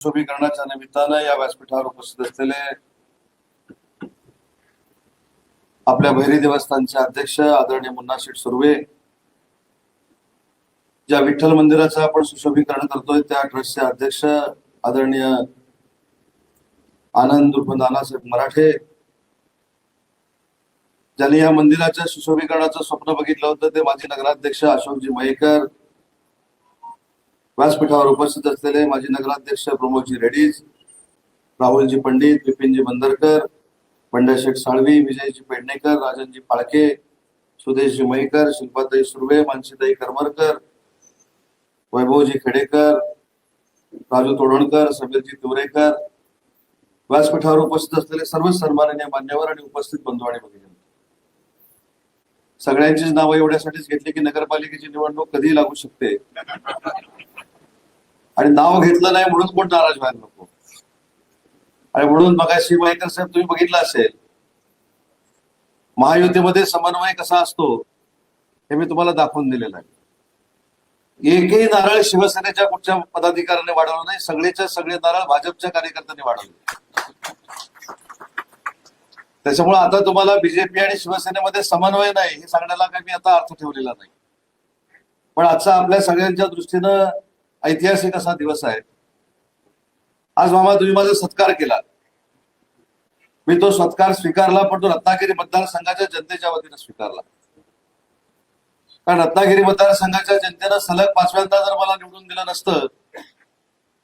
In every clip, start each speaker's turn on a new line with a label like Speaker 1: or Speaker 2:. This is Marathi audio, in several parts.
Speaker 1: सुशोभीकरणाच्या निमित्तानं या व्यासपीठावर उपस्थित असलेले आपल्या भैरी देवस्थानचे अध्यक्ष आदरणीय मुन्ना शेठ सुर्वे ज्या विठ्ठल मंदिराचं आपण सुशोभीकरण करतोय त्या ट्रस्टचे अध्यक्ष आदरणीय आनंद उर्फ नानासाहेब मराठे ज्यांनी या मंदिराच्या सुशोभीकरणाचं स्वप्न बघितलं होतं ते माजी नगराध्यक्ष अशोकजी मयेकर व्यासपीठावर उपस्थित असलेले माजी नगराध्यक्ष प्रमोदजी रेड्डीज राहुलजी पंडित बिपिनजी बंदरकर पंड्याशेठ साळवी विजयजी पेडणेकर राजनजी फाळके सुदेशजी मयेकर शिल्पाताई सुर्वे मानसीताई करमरकर वैभवजी खेडेकर राजू तोडणकर समीरजी तिवरेकर. व्यासपीठावर उपस्थित असलेले सर्व सन्माननीय मान्यवर आणि उपस्थित बंधू आणि भगिनी. सगळ्यांचीच नावं एवढ्यासाठीच घेतली की नगरपालिकेची निवडणूक कधी लागू शकते. आणि नाव घेतलं नाही म्हणून कोण नाराज व्हायला नको. आणि म्हणून बघा श्री माहिती साहेब तुम्ही बघितलं असेल महायुतीमध्ये समन्वय कसा असतो हे मी तुम्हाला दाखवून दिलेलं आहे. एकही नारळ शिवसेनेच्या कुठच्या पदाधिकाऱ्याने वाढवलं नाही सगळेच्या सगळे नारळ भाजपच्या कार्यकर्त्यांनी वाढवले. त्याच्यामुळे आता तुम्हाला बीजेपी आणि शिवसेनेमध्ये समन्वय नाही हे सांगण्याला काही मी आता अर्थ ठेवलेला नाही. पण आजचा आपल्या सगळ्यांच्या दृष्टीनं ऐतिहासिक असा दिवस आहे. आज मामा तुम्ही माझा सत्कार केला. मी तो सत्कार स्वीकारला पण तो रत्नागिरी मतदारसंघाच्या जनतेच्या वतीनं स्वीकारला. कारण रत्नागिरी मतदारसंघाच्या जनतेनं सलग पाचव्यांदा जर मला निवडून दिलं नसतं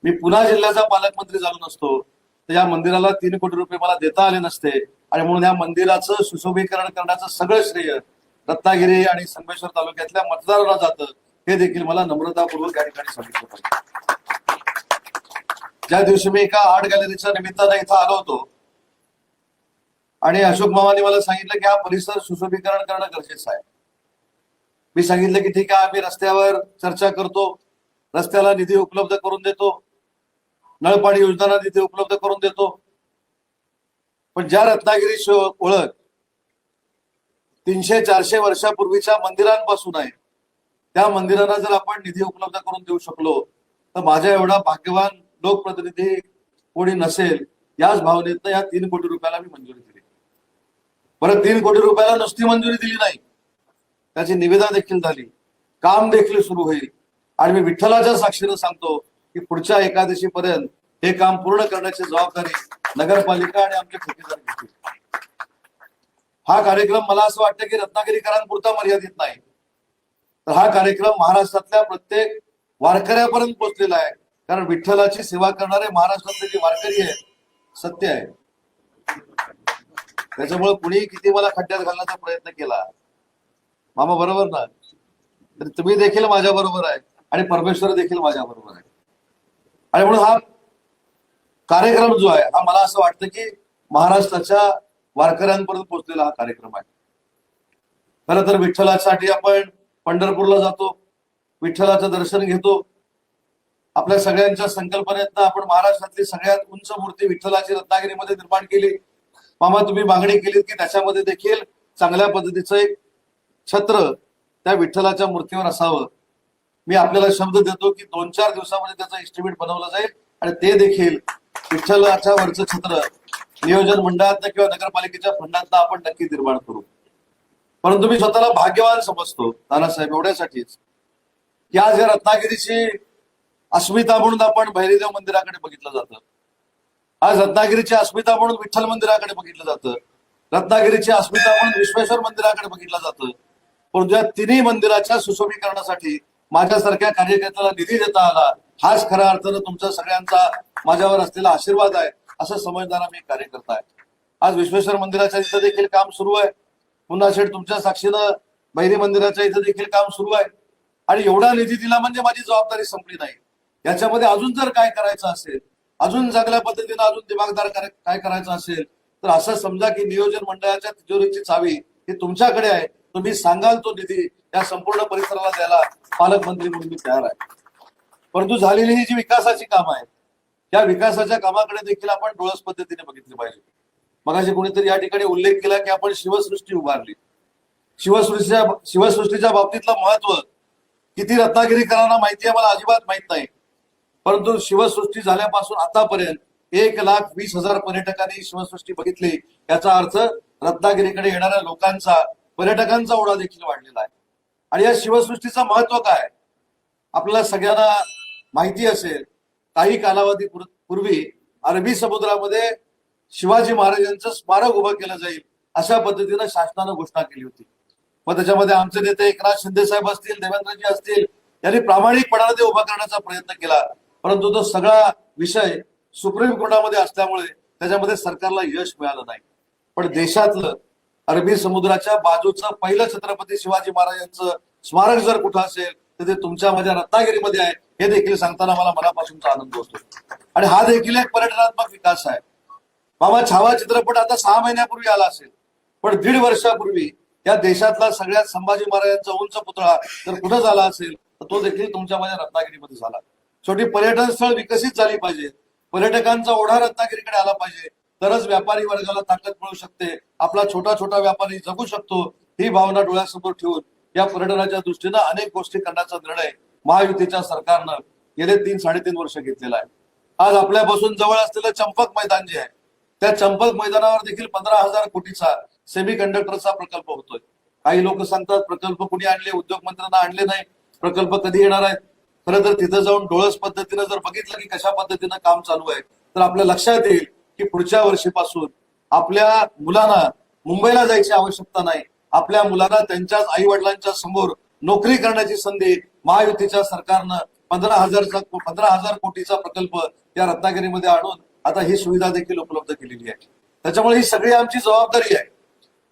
Speaker 1: मी पुन्हा जिल्ह्याचा पालकमंत्री झालो नसतो तर या मंदिराला तीन कोटी रुपये मला देता आले नसते. आणि म्हणून या मंदिराचं सुशोभीकरण करण्याचं सगळं श्रेय रत्नागिरी आणि संगमेश्वर तालुक्यातल्या मतदारांना जातं. हे देखील मला नम्रतापूर्वक या ठिकाणी सांगितलं पाहिजे. ज्या दिवशी मी एका आर्ट गॅलरीच्या निमित्तानं इथं आलो होतो आणि अशोक मामाने मला सांगितलं की हा परिसर सुशोभीकरण करणं गरजेचं आहे. मी सांगितलं की ठीक आहे आम्ही रस्त्यावर चर्चा करतो रस्त्याला निधी उपलब्ध करून देतो नळपाणी योजना निधी उपलब्ध करून देतो. पण ज्या रत्नागिरी ओळख तीनशे चारशे वर्षापूर्वीच्या मंदिरांपासून आहे त्या मंदिराला जर आपण निधी उपलब्ध करून देऊ शकलो तर माझ्या एवढा भाग्यवान लोकप्रतिनिधी कोणी नसेल याच भावनेतनं या तीन कोटी रुपयाला मी मंजुरी दिली. परत तीन कोटी रुपयाला नुसती मंजुरी दिली नाही. त्याची निविदा देखील झाली. काम देखील सुरू होईल. आणि मी विठ्ठलाच्या साक्षीनं सांगतो की पुढच्या एकादशी पर्यंत हे काम पूर्ण करण्याची जबाबदारी नगरपालिका आणि आमचे ठेकेदार घेतील. हा कार्यक्रम मला असं वाटतं की रत्नागिरीकरांपुरता मर्यादित नाही. तर हा कार्यक्रम महाराष्ट्रातल्या प्रत्येक वारकऱ्यापर्यंत पोहोचलेला आहे. कारण विठ्ठलाची सेवा करणारे महाराष्ट्रातले जे वारकरी आहे सत्य आहे. त्याच्यामुळे कुणीही किती मला खड्ड्यात घालण्याचा प्रयत्न केला. मामा बरोबर ना? तर तुम्ही देखील माझ्या बरोबर आहे आणि परमेश्वर देखील माझ्या बरोबर आहे. आणि म्हणून हा कार्यक्रम जो आहे हा मला असं वाटतं की महाराष्ट्राच्या वारकऱ्यांपर्यंत पोहोचलेला हा कार्यक्रम आहे. खरं तर विठ्ठलासाठी आपण पंढरपूरला जातो विठ्ठलाचं दर्शन घेतो. आपल्या सगळ्यांच्या संकल्पनेतनं आपण महाराष्ट्रातली सगळ्यात उंच मूर्ती विठ्ठलाची रत्नागिरीमध्ये निर्माण केली. मामा तुम्ही मागणी केलीत की त्याच्यामध्ये देखील चांगल्या पद्धतीचं एक छत्र त्या विठ्ठलाच्या मूर्तीवर असावं. मी आपल्याला शब्द देतो की दोन चार दिवसामध्ये त्याचा एस्टिमेट बनवलं जाईल आणि ते देखील विठ्ठलाच्या वरचं छत्र नियोजन मंडळात किंवा नगरपालिकेच्या फंडात आपण नक्की निर्माण करू. परंतु मी स्वतःला भाग्यवान समजतो नानासाहेब एवढ्यासाठीच. की आज या रत्नागिरीची अस्मिता म्हणून आपण भैरीदेव मंदिराकडे बघितलं जातं. आज रत्नागिरीची अस्मिता म्हणून विठ्ठल मंदिराकडे बघितलं जातं. रत्नागिरीची अस्मिता म्हणून विश्वेश्वर मंदिराकडे बघितलं जातं. परंतु या तिन्ही मंदिराच्या सुशोभीकरणासाठी माझ्यासारख्या कार्यकर्त्याला निधी देता आला हाच खऱ्या अर्थानं तुमचा सगळ्यांचा माझ्यावर असलेला आशीर्वाद आहे असं समजणारा मी कार्यकर्ता आहे. आज विश्वेश्वर मंदिराच्या इथं देखील काम सुरू आहे. पुन्हा शेठ तुमच्या साक्षीनं बहिरी मंदिराच्या इथं देखील काम सुरू आहे. आणि एवढा निधी दिला म्हणजे माझी जबाबदारी संपली नाही. याच्यामध्ये अजून जर काय करायचं असेल अजून चांगल्या पद्धतीनं अजून दिमागदार काय करायचं असेल तर असं समजा की नियोजन मंडळाच्या तिजोरीची चावी ही तुमच्याकडे आहे. तुम्ही सांगाल तो निधी या संपूर्ण परिसराला द्यायला पालकमंत्री म्हणून मी तयार आहे. परंतु झालेली ही जी विकासाची कामं आहेत त्या विकासाच्या कामाकडे देखील आपण डोळस पद्धतीने बघितली पाहिजे. मगाशी कोणीतरी या ठिकाणी उल्लेख केला की आपण शिवसृष्टी उभारली. शिवसृष्टीच्या शिवसृष्टीच्या बाबतीतलं महत्त्व किती रत्नागिरीकरांना माहिती आहे मला अजिबात माहीत नाही. परंतु शिवसृष्टी झाल्यापासून आतापर्यंत एक लाख वीस हजार पर्यटकांनी शिवसृष्टी बघितली. याचा अर्थ रत्नागिरीकडे येणाऱ्या लोकांचा पर्यटकांचा ओढा देखील वाढलेला आहे. आणि या शिवसृष्टीचं महत्त्व काय आपल्याला सगळ्यांना माहिती असेल काही कालावधी पूर्वी अरबी समुद्रामध्ये शिवाजी महाराजांचं स्मारक उभं केलं जाईल अशा पद्धतीनं शासनानं घोषणा केली होती. मग त्याच्यामध्ये आमचे नेते एकनाथ शिंदे साहेब असतील देवेंद्रजी असतील यांनी प्रामाणिकपणाने ते उभा करण्याचा प्रयत्न केला. परंतु तो सगळा विषय सुप्रीम कोर्टामध्ये असल्यामुळे त्याच्यामध्ये सरकारला यश मिळालं नाही. पण देशातलं अरबी समुद्राच्या बाजूचं पहिलं छत्रपती शिवाजी महाराजांचं स्मारक जर कुठं असेल तर ते तुमच्या माझ्या रत्नागिरीमध्ये आहे. हे देखील सांगताना मला मनापासूनचा आनंद होतो. आणि हा देखील एक पर्यटनात्मक विकास आहे. बाबा छावा चित्रपट आता सहा महिन्यापूर्वी आला असेल पण दीड वर्षापूर्वी या देशातला सगळ्यात संभाजी महाराजांचा उंच पुतळा जर कुठं झाला असेल तर तो देखील तुमच्या माझ्या रत्नागिरीमध्ये झाला. शेवटी पर्यटन स्थळ विकसित झाली पाहिजे. पर्यटकांचा ओढा रत्नागिरीकडे आला पाहिजे. तरच व्यापारी वर्गाला ताकद मिळू शकते. आपला छोटा छोटा व्यापारी जगू शकतो. ही भावना डोळ्यासमोर ठेवून या पर्यटनाच्या दृष्टीनं अनेक गोष्टी करण्याचा निर्णय महायुतीच्या सरकारनं गेले तीन साडेतीन वर्ष घेतलेला आहे. आज आपल्यापासून जवळ असलेलं चंपक मैदान जे आहे त्या चंपक मैदानावर देखील पंधरा हजार कोटीचा सेमी कंडक्टरचा प्रकल्प होतोय. काही लोक सांगतात प्रकल्प कुणी आणले उद्योग मंत्र्यांना आणले नाही प्रकल्प कधी येणार आहेत? खरं तर तिथं जाऊन डोळस पद्धतीनं जर बघितलं की कशा पद्धतीनं काम चालू आहे तर आपल्या लक्षात येईल की पुढच्या वर्षीपासून आपल्या मुलांना मुंबईला जायची आवश्यकता नाही. आपल्या मुलांना त्यांच्याच आई वडिलांच्या समोर नोकरी करण्याची संधी महायुतीच्या सरकारनं पंधरा हजारचा पंधरा हजार कोटीचा प्रकल्प या रत्नागिरीमध्ये आणून आता ही सुविधा देखील उपलब्ध केलेली आहे. त्याच्यामुळे ही सगळी आमची जबाबदारी आहे.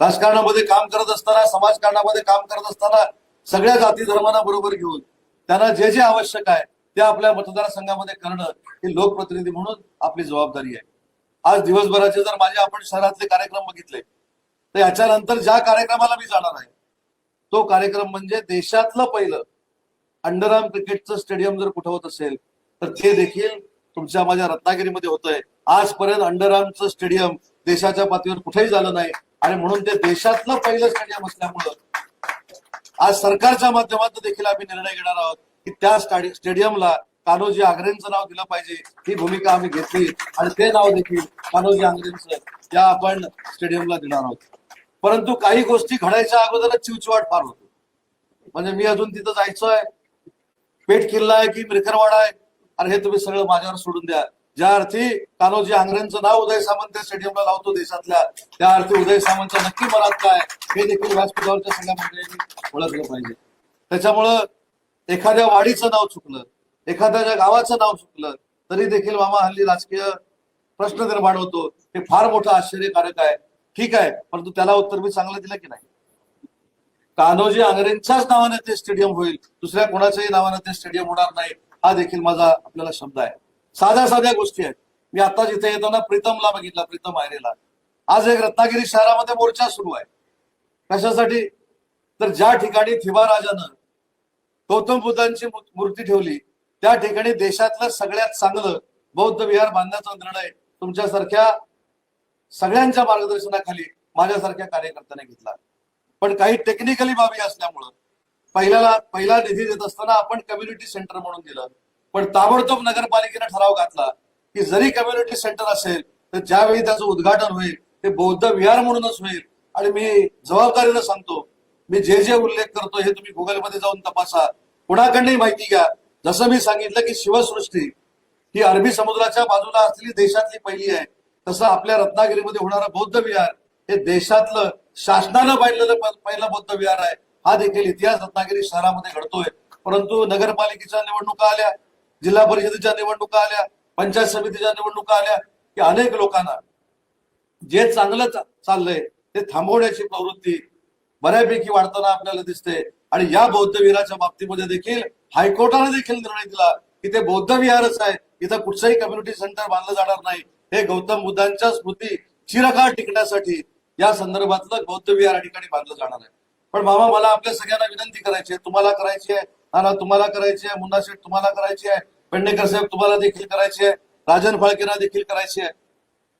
Speaker 1: राजकारणामध्ये काम करत असताना समाजकारणामध्ये काम करत असताना सगळ्या जाती धर्मांना बरोबर घेऊन त्यांना जे जे आवश्यक आहे ते आपल्या मतदारसंघामध्ये करणं ही लोकप्रतिनिधी म्हणून आपली जबाबदारी आहे. आज दिवसभराचे जर माझे आपण शहरातले कार्यक्रम बघितले तर याच्यानंतर ज्या कार्यक्रमाला मी जाणार आहे तो कार्यक्रम म्हणजे देशातलं पहिलं अंडरआर्म क्रिकेटचं स्टेडियम जर कुठं होत असेल तर ते देखील तुमच्या माझ्या रत्नागिरीमध्ये होतंय. आजपर्यंत अंडरआर्मचं स्टेडियम देशाच्या पातळीवर कुठेही झालं नाही. आणि म्हणून ते देशातलं पहिलं स्टेडियम असल्यामुळं आज सरकारच्या माध्यमातून देखील आम्ही निर्णय घेणार आहोत की त्या स्टेडियमला कान्होजी आग्रेंचं नाव दिलं पाहिजे. ही भूमिका आम्ही घेतली आणि ते नाव देखील कान्होजी आंग्रेंचं या आपण स्टेडियमला देणार आहोत. परंतु काही गोष्टी घडायच्या अगोदरच चिवचिवाट फार होतो. म्हणजे मी अजून तिथं जायचोय. पेठ किल्ला आहे की मिरकरवाडा आहे? आणि हे तुम्ही सगळं माझ्यावर सोडून द्या. ज्या अर्थी कान्होजी आंग्रेंचं नाव उदय सामंत त्या स्टेडियमला लावतो देशातल्या त्या अर्थी उदय सामंतचा नक्की मनात काय? हे देखील व्यासपीठावरच्या सगळ्या मंडळींनी ओळखलं पाहिजे. त्याच्यामुळं एखाद्या वाडीचं नाव चुकलं एखाद्या गावाचं नाव चुकलं तरी देखील मामा हल्ली राजकीय प्रश्न निर्माण होतो. हे फार मोठं आश्चर्यकारक आहे. ठीक आहे परंतु त्याला उत्तर मी चांगलं दिलं की नाही? कान्होजी आंग्रेंच्याच नावाने ते स्टेडियम होईल. दुसऱ्या कोणाच्याही नावाने ते स्टेडियम होणार नाही. हा देखील माझा आपल्याला शब्द आहे. साध्या साध्या गोष्टी आहेत. मी आता जिथे येताना प्रीतमला बघितला प्रीतम आयरेला. आज एक रत्नागिरी शहरामध्ये मोर्चा सुरू आहे. कशासाठी? तर ज्या ठिकाणी थिबा राजानं गौतम बुद्धांची मूर्ती ठेवली त्या ठिकाणी देशातलं सगळ्यात चांगलं बौद्ध विहार बांधण्याचा निर्णय तुमच्यासारख्या सगळ्यांच्या मार्गदर्शनाखाली माझ्यासारख्या कार्यकर्त्याने घेतला. पण काही टेक्निकली बाबी असल्यामुळं पहिल्याला पहिला निधी देत असताना आपण कम्युनिटी सेंटर म्हणून दिलं. पण ताबडतोब नगरपालिकेने ठराव घातला की जरी कम्युनिटी सेंटर असेल तर ज्यावेळी त्याचं उद्घाटन होईल ते बौद्ध विहार म्हणूनच होईल. आणि मी जबाबदारीनं सांगतो मी जे जे उल्लेख करतो हे तुम्ही गुगलमध्ये जाऊन तपासा. कुणाकडनंही माहिती घ्या. जसं मी सांगितलं की शिवसृष्टी ही अरबी समुद्राच्या बाजूला असलेली देशातली पहिली आहे. तसं आपल्या रत्नागिरीमध्ये होणारा बौद्ध विहार हे देशातलं शासनानं बांधलेलं पहिलं बौद्ध विहार आहे. हा देखील इतिहास रत्नागिरी शहरामध्ये घडतोय. परंतु नगरपालिकेच्या निवडणुका आल्या जिल्हा परिषदेच्या निवडणुका आल्या पंचायत समितीच्या निवडणुका आल्या की अनेक लोकांना जे चांगलं चाललंय ते थांबवण्याची प्रवृत्ती बऱ्यापैकी वाढताना आपल्याला दिसते. आणि या बौद्धविहाराच्या बाबतीमध्ये देखील हायकोर्टाने देखील निर्णय दिला की ते बौद्ध विहारच आहे. इथं कुठचंही कम्युनिटी सेंटर बांधलं जाणार नाही. हे गौतम बुद्धांच्या स्मृती चिरकाळ टिकण्यासाठी या संदर्भातलं बौद्ध विहार या ठिकाणी बांधलं जाणार आहे. पण मामा मला आपल्या सगळ्यांना विनंती करायची आहे. तुम्हाला करायची आहे. नाना तुम्हाला करायची आहे. मुन्ना शेठ तुम्हाला करायची आहे. पेडणेकर साहेब तुम्हाला देखील करायची आहे. राजन फाळकेंना देखील करायची आहे.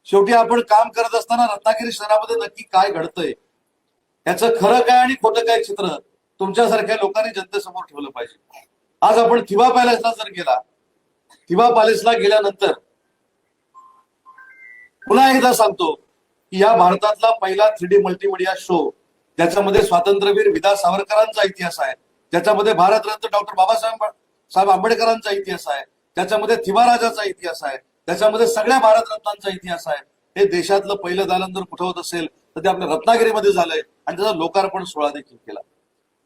Speaker 1: शेवटी आपण काम करत असताना रत्नागिरी शहरामध्ये नक्की काय घडतंय? याचं खरं काय आणि खोटं काय चित्र तुमच्यासारख्या लोकांनी जनतेसमोर ठेवलं पाहिजे. आज आपण थिबा पॅलेसला जर गेला थिबा पॅलेसला गेल्यानंतर पुन्हा एकदा सांगतो की या भारतातला पहिला थ्री डी मल्टीमीडिया शो ज्याच्यामध्ये स्वातंत्र्यवीर विदा सावरकरांचा इतिहास आहे. ज्याच्यामध्ये भारतरत्न डॉक्टर बाबासाहेब साहेब आंबेडकरांचा इतिहास आहे. त्याच्यामध्ये थिवाराजाचा इतिहास आहे. त्याच्यामध्ये सगळ्या भारतरत्नांचा इतिहास आहे. हे देशातलं पहिलं दालन जर कुठं होत असेल तर ते आपल्या रत्नागिरीमध्ये झालंय आणि त्याचा लोकार्पण सोहळा देखील केला.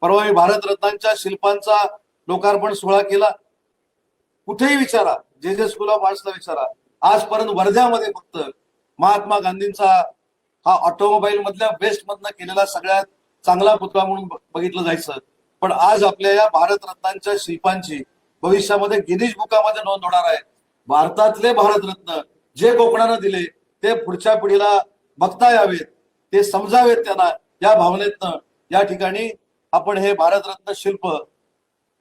Speaker 1: परवा मी भारतरत्नांच्या शिल्पांचा लोकार्पण सोहळा केला. कुठेही विचारा. जे जे स्कूल ऑफ आर्ट्सला विचारा. आजपर्यंत वर्ध्यामध्ये फक्त महात्मा गांधींचा हा ऑटोमोबाईल मधल्या वेस्ट मधनं केलेला सगळ्यात चांगला पुतळा म्हणून बघितलं जायचं. पण आज आपल्या या भारतरत्नांच्या शिल्पांची भविष्यामध्ये गिनीज बुकामध्ये नोंद होणार आहे. भारतातले भारतरत्न जे कोकणानं दिले ते पुढच्या पिढीला बघता यावेत ते समजावेत त्यांना. या भावनेतनं या ठिकाणी आपण हे भारतरत्न शिल्प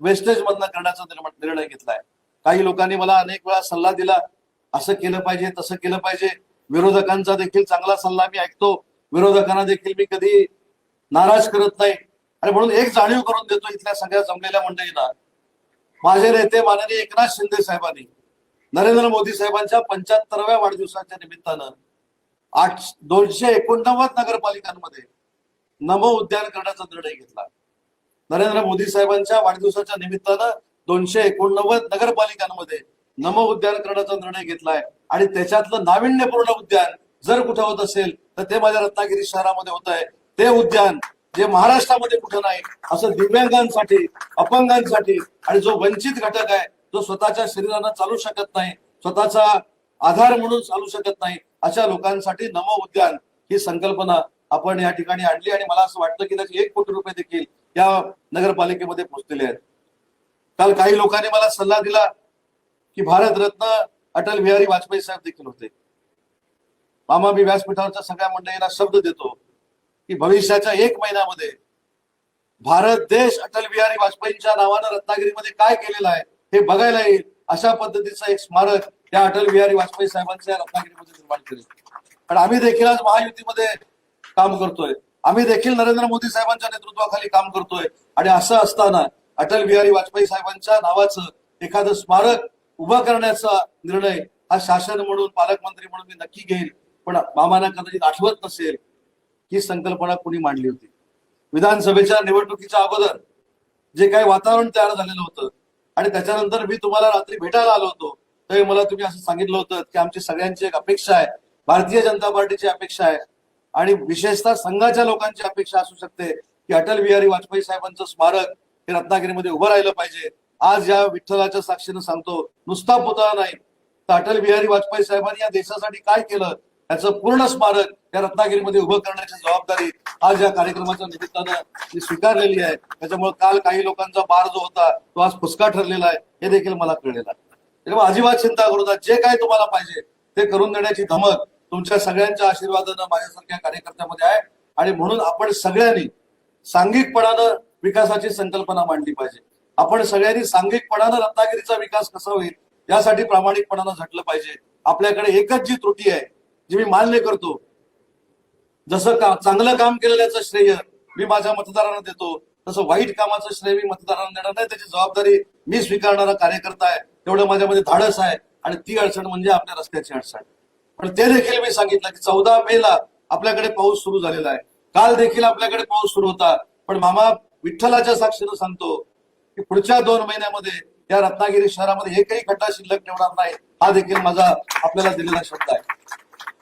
Speaker 1: वेस्टेज मधनं करण्याचा निर्णय घेतलाय. काही लोकांनी मला अनेक वेळा सल्ला दिला असं केलं पाहिजे तसं केलं पाहिजे. विरोधकांचा देखील चांगला सल्ला मी ऐकतो. विरोधकांना देखील मी कधी नाराज करत नाही. आणि म्हणून एक जाणीव करून देतो इथल्या सगळ्या जमलेल्या मंडळींना. माझे नेते माननीय एकनाथ शिंदे साहेबांनी नरेंद्र मोदी साहेबांच्या पंच्याहत्तराव्या वाढदिवसाच्या निमित्तानं आठ दोनशे एकोणनव्वद नगरपालिकांमध्ये नमो उद्यान करण्याचा निर्णय घेतला. नरेंद्र मोदी साहेबांच्या वाढदिवसाच्या निमित्तानं दोनशे एकोणनव्वद नगरपालिकांमध्ये नमो उद्यान करण्याचा निर्णय घेतलाय. आणि त्याच्यातलं नाविन्यपूर्ण उद्यान जर कुठं होत असेल तर ते माझ्या रत्नागिरी शहरामध्ये होत आहे. ते उद्यान जे महाराष्ट्रामध्ये कुठं नाही असं दिव्यांगांसाठी अपंगांसाठी आणि जो वंचित घटक आहे जो स्वतःच्या शरीरानं चालू शकत नाही स्वतःचा आधार म्हणून चालू शकत नाही अशा लोकांसाठी नमो उद्यान ही संकल्पना आपण या ठिकाणी आणली आणि मला असं वाटतं की त्याचे एक कोटी रुपये देखील या नगरपालिकेमध्ये पोहोचलेले आहेत. काल काही लोकांनी मला सल्ला दिला की भारतरत्न अटल बिहारी वाजपेयी साहेब देखील होते. मामा मी व्यासपीठावरच्या सगळ्या मंडळींना शब्द देतो की भविष्याच्या एक महिन्यामध्ये भारत देश अटल बिहारी वाजपेयींच्या नावानं रत्नागिरीमध्ये काय केलेलं आहे हे बघायला येईल अशा पद्धतीचं एक स्मारक त्या अटल बिहारी वाजपेयी साहेबांच्या रत्नागिरीमध्ये निर्माण केले. आणि आम्ही देखील आज महायुतीमध्ये काम करतोय. आम्ही देखील नरेंद्र मोदी साहेबांच्या नेतृत्वाखाली काम करतोय. आणि असं असताना अटल बिहारी वाजपेयी साहेबांच्या नावाचं एखादं स्मारक उभं करण्याचा निर्णय हा शासन म्हणून पालकमंत्री म्हणून मी नक्की घेईल. पण मामाना कदाचित आठवत नसेल ही संकल्पना कुणी मांडली होती. विधानसभेच्या निवडणुकीच्या अगोदर जे काही वातावरण तयार झालेलं होतं आणि त्याच्यानंतर मी तुम्हाला रात्री भेटायला आलो होतो त्यावेळी मला तुम्ही असं सांगितलं होतं की आमची सगळ्यांची एक अपेक्षा आहे. भारतीय जनता पार्टीची अपेक्षा आहे. आणि विशेषतः संघाच्या लोकांची अपेक्षा असू शकते की अटल बिहारी वाजपेयी साहेबांचं स्मारक हे रत्नागिरीमध्ये उभं राहिलं पाहिजे. आज या विठ्ठलाच्या साक्षीनं सांगतो नुसता पुतळा नाही. तर अटल बिहारी वाजपेयी साहेबांनी या देशासाठी काय केलं? याचं पूर्ण स्मारक या रत्नागिरीमध्ये उभं करण्याची जबाबदारी आज या कार्यक्रमाच्या निमित्तानं स्वीकारलेली आहे. त्याच्यामुळे काल काही लोकांचा बार जो होता तो आज फुसका ठरलेला आहे. हे देखील मला कळलेलं आहे. त्याच्यामुळे अजिबात चिंता करू नका. जे काय तुम्हाला पाहिजे ते करून देण्याची धमक तुमच्या सगळ्यांच्या आशीर्वादानं माझ्यासारख्या कार्यकर्त्यामध्ये आहे. आणि म्हणून आपण सगळ्यांनी सांघिकपणानं विकासाची संकल्पना मांडली पाहिजे. आपण सगळ्यांनी सांघिकपणानं रत्नागिरीचा विकास कसा होईल यासाठी प्रामाणिकपणानं झटलं पाहिजे. आपल्याकडे एकच जी त्रुटी आहे जी मी मान्य करतो जसं का चांगलं काम केलेल्याचं श्रेय मी माझ्या मतदारांना देतो तसं वाईट कामाचं श्रेय मी मतदारांना देणार नाही त्याची जबाबदारी मी स्वीकारणारा कार्यकर्ता आहे तेवढं माझ्यामध्ये धाडस आहे आणि ती अडचण म्हणजे आपल्या रस्त्याची अडचण. पण ते देखील मी सांगितलं की चौदा मे ला आपल्याकडे पाऊस सुरू झालेला आहे. काल देखील आपल्याकडे पाऊस सुरू होता पण मामा विठ्ठलाच्या साक्षीनं सांगतो की पुढच्या दोन महिन्यामध्ये या रत्नागिरी शहरामध्ये एकही खड्डा शिल्लक ठेवणार नाही हा देखील माझा आपल्याला दिलेला शब्द आहे.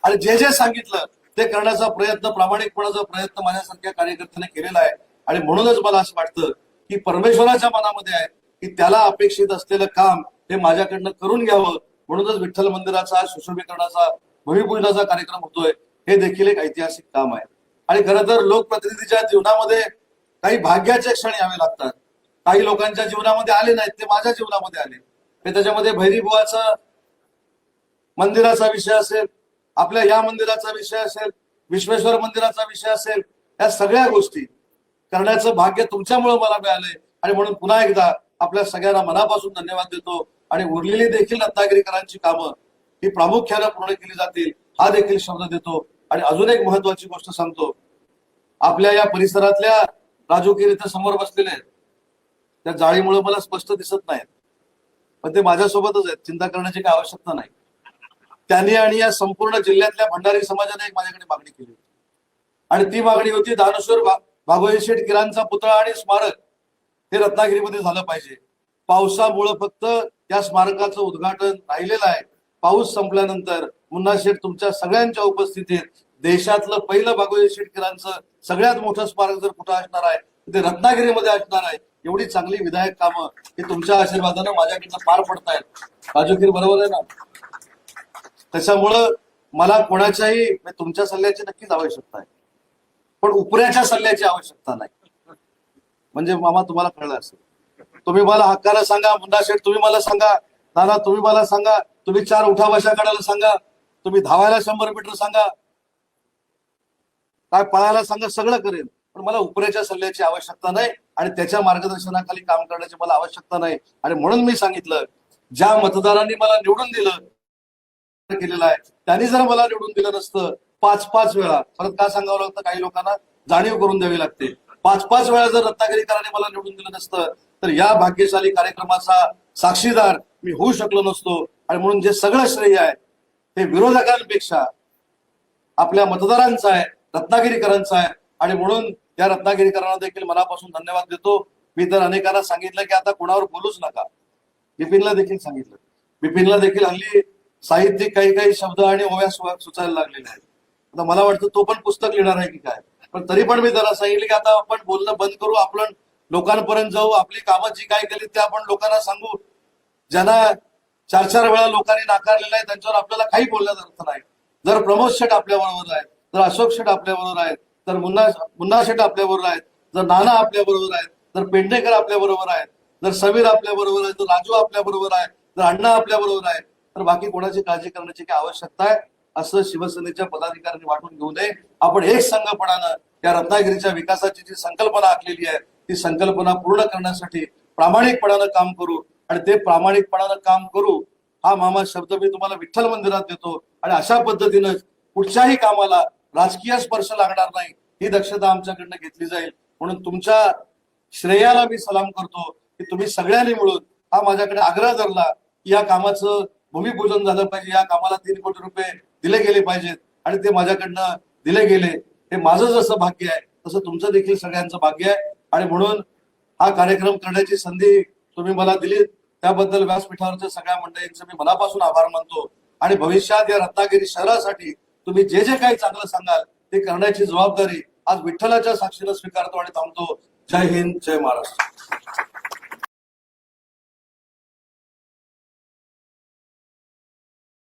Speaker 1: आणि जे जे सांगितलं ते करण्याचा प्रयत्न प्रामाणिकपणाचा प्रयत्न माझ्यासारख्या कार्यकर्त्याने केलेला आहे. आणि म्हणूनच मला असं वाटतं की परमेश्वराच्या मनामध्ये आहे की त्याला अपेक्षित असलेलं काम हे माझ्याकडनं करून घ्यावं. म्हणूनच विठ्ठल मंदिराचा सुशोभीकरणाचा भूमिपूजनाचा कार्यक्रम होतोय हे देखील एक ऐतिहासिक काम आहे. आणि खरं तर लोकप्रतिनिधीच्या जीवनामध्ये काही भाग्याचे क्षण यावे लागतात. काही लोकांच्या जीवनामध्ये आले नाहीत ते माझ्या जीवनामध्ये आले. हे त्याच्यामध्ये भैरीबुवाचा मंदिराचा विषय असेल आपल्या या मंदिराचा विषय असेल विश्वेश्वर मंदिराचा विषय असेल या सगळ्या गोष्टी करण्याचं भाग्य तुमच्यामुळे मला मिळालंय. आणि म्हणून पुन्हा एकदा आपल्या सगळ्यांना मनापासून धन्यवाद देतो. आणि उरलेली देखील रत्नागिरीकरांची कामं ही प्रामुख्यानं पूर्ण केली जातील हा देखील शब्द देतो. आणि अजून एक महत्वाची गोष्ट सांगतो. आपल्या या परिसरातल्या राजूकीर समोर बसलेले आहेत. त्या जाळीमुळे मला स्पष्ट दिसत नाहीत. पण ते माझ्यासोबतच आहेत. चिंता करण्याची काही आवश्यकता नाही. त्यांनी आणि या संपूर्ण जिल्ह्यातल्या भंडारी समाजाने एक माझ्याकडे मागणी केली होती. आणि ती मागणी होती दानेश्वर भा- भागवत शेठ किरांचा पुतळा आणि स्मारक हे रत्नागिरीमध्ये झालं पाहिजे. पावसामुळं फक्त त्या स्मारकाचं उद्घाटन राहिलेलं आहे. पाऊस संपल्यानंतर मुन्ना शेठ तुमच्या सगळ्यांच्या उपस्थितीत देशातलं पहिलं भागवत शेठकरांचं सगळ्यात मोठं स्मारक जर कुठं असणार आहे ते रत्नागिरीमध्ये असणार आहे. एवढी चांगली विधायक कामं हे तुमच्या आशीर्वादानं माझ्याकडनं पार पडतायत. राजूखीर बरोबर आहे ना? त्याच्यामुळं मला कोणाच्याही तुमच्या सल्ल्याची नक्कीच आवश्यकता आहे. पण उपऱ्याच्या सल्ल्याची आवश्यकता नाही. म्हणजे मामा तुम्हाला कळलं असेल. तुम्ही मला हक्काला सांगा मुन्ना शेठ तुम्ही मला सांगा नाना तुम्ही मला सांगा तुम्ही चार उठा बशा काढायला सांगा तुम्ही धावायला शंभर मीटर सांगा. काय पळायला सांगा सगळं करेन. पण मला उपऱ्याच्या सल्ल्याची आवश्यकता नाही आणि त्याच्या मार्गदर्शनाखाली काम करण्याची मला आवश्यकता नाही. आणि म्हणून मी सांगितलं ज्या मतदारांनी मला निवडून दिलं केलेलं आहे त्यांनी जर मला निवडून दिलं नसतं पाच पाच वेळा परत का सांगावं लागतं? काही लोकांना जाणीव करून द्यावी लागते. पाच पाच वेळा जर रत्नागिरीकरांनी मला निवडून दिलं नसतं तर या भाग्यशाली कार्यक्रमाचा साक्षीदार मी होऊ शकलो नसतो. आणि म्हणून जे सगळं श्रेय आहे ते विरोधकांपेक्षा आपल्या मतदारांचा आहे रत्नागिरीकरांचा आहे. आणि म्हणून या रत्नागिरीकरांना देखील मनापासून धन्यवाद देतो. मी तर अनेकांना सांगितलं की आता कोणावर बोलूच नका. बिपिनला देखील सांगितलं. बिपिनला देखील हल्ली साहित्यिक काही काही शब्द आणि ओव्या सुचायला लागलेले आहेत. आता मला वाटतं तो पण पुस्तक लिहिणार आहे की काय? पण तरी पण मी जरा सांगितलं की आता आपण बोलणं बंद करू आपण लोकांपर्यंत जाऊ आपली कामं जी काय केली ते आपण लोकांना सांगू. ज्यांना चार चार वेळा लोकांनी नाकारलेलं आहे त्यांच्यावर आपल्याला काही बोलण्याचा अर्थ नाही. जर प्रमोद शेठ आपल्या बरोबर आहेत जर अशोक शेठ आपल्या बरोबर आहेत तर मुन्ना मुन्ना शेठ आपल्या बरोबर आहेत जर नाना आपल्या बरोबर आहेत जर पेंढेकर आपल्या बरोबर आहेत जर समीर आपल्या बरोबर आहे जर राजू आपल्या बरोबर आहे जर अण्णा आपल्या बरोबर आहे तर बाकी कोणाची काळजी करण्याची काय आवश्यकता आहे? असं शिवसेनेच्या पदाधिकाऱ्यांनी वाटून घेऊ नये. आपण एक संघपणानं या रत्नागिरीच्या विकासाची जी संकल्पना आखलेली आहे ती संकल्पना पूर्ण करण्यासाठी प्रामाणिकपणानं काम करू. आणि ते प्रामाणिकपणानं काम करू हा मामा शब्द मी तुम्हाला विठ्ठल मंदिरात देतो. आणि अशा पद्धतीनं कुठच्याही कामाला राजकीय स्पर्श लागणार नाही. ही दक्षता आमच्याकडनं घेतली जाईल. म्हणून तुमच्या श्रेयाला मी सलाम करतो की तुम्ही सगळ्यांनी मिळून हा माझ्याकडे आग्रह धरला की या कामाचं भूमिपूजन झालं पाहिजे. या कामाला तीन कोटी रुपये दिले गेले पाहिजेत आणि ते माझ्याकडनं दिले गेले. हे माझं जसं भाग्य आहे तसं तुमचं देखील सगळ्यांचं भाग्य आहे. आणि म्हणून हा कार्यक्रम करण्याची संधी तुम्ही मला दिली त्याबद्दल व्यासपीठावरच्या सगळ्या मंडळींचे मी मनापासून आभार मानतो. आणि भविष्यात या रत्नागिरी शहरासाठी तुम्ही जे जे काही चांगलं सांगाल ते करण्याची जबाबदारी आज विठ्ठलाच्या साक्षीनं स्वीकारतो आणि थांबतो. जय हिंद जय महाराष्ट्र.